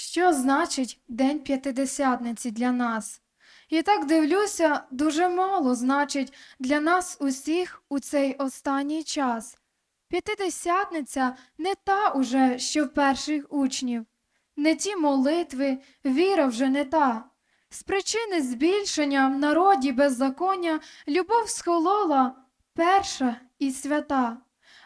Що значить День П'ятидесятниці для нас? І так дивлюся, дуже мало значить для нас усіх у цей останній час. П'ятидесятниця не та уже, що в перших учнів, не ті молитви, віра вже не та. З причини збільшення в народі беззаконня любов схолола перша і свята.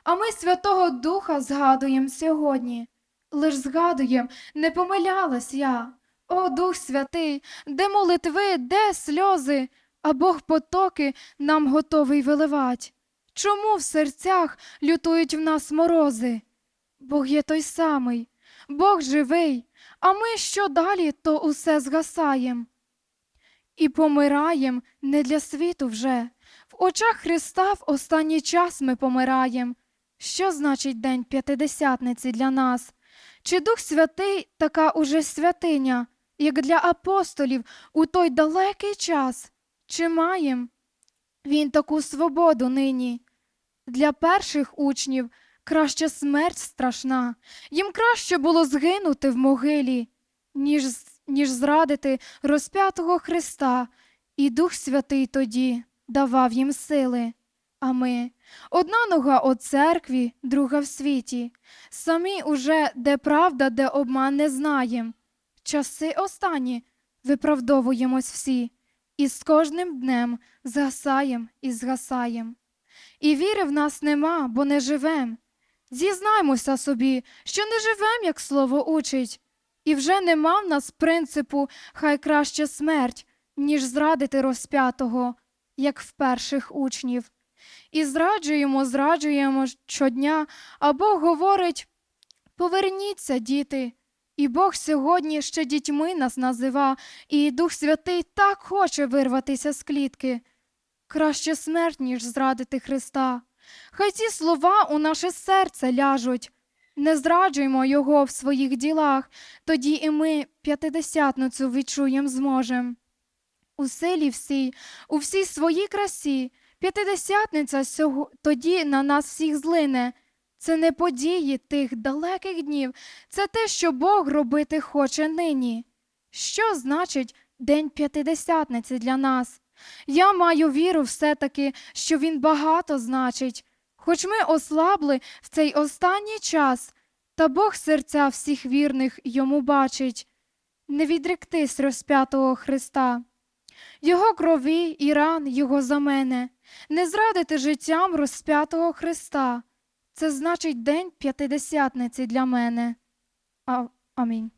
А ми Святого Духа згадуємо сьогодні. Лиш згадуєм, не помилялась я. О, Дух Святий, де молитви, де сльози, а Бог потоки нам готовий виливать. Чому в серцях лютують в нас морози? Бог є той самий, Бог живий, а ми що далі, то усе згасаєм. І помираєм не для світу вже. В очах Христа в останній час ми помираєм. Що значить День П'ятидесятниці для нас? Чи Дух Святий така уже святиня, як для апостолів у той далекий час? Чи маєм він таку свободу нині? Для перших учнів краще смерть страшна, їм краще було згинути в могилі, ніж, ніж зрадити розп'ятого Христа, і Дух Святий тоді давав їм сили. А ми одна нога у церкві, друга в світі. Самі уже де правда, де обман не знаєм. Часи останні виправдовуємось всі, і з кожним днем згасаєм і згасаєм. І віри в нас нема, бо не живем. Зізнаймося собі, що не живем, як слово учить, і вже нема в нас принципу хай краще смерть, ніж зрадити розп'ятого, як в перших учнів. І зраджуємо, зраджуємо щодня, а Бог говорить: поверніться, діти. І Бог сьогодні ще дітьми нас назива, і Дух Святий так хоче вирватися з клітки. Краще смерть, ніж зрадити Христа. Хай ці слова у наше серце ляжуть. Не зраджуймо Його в своїх ділах, тоді і ми п'ятидесятницю відчуєм зможем. У силі всій, у всій своїй красі, п'ятидесятниця сього, тоді на нас всіх злине. Це не події тих далеких днів, це те, що Бог робити хоче нині. Що значить День П'ятидесятниці для нас? Я маю віру все-таки, що він багато значить. Хоч ми ослабли в цей останній час, та Бог серця всіх вірних йому бачить. Не відректись розп'ятого Христа. Його крові і ран його за мене, не зрадити життям розп'ятого Христа. Це значить День П'ятидесятниці для мене. А, амінь.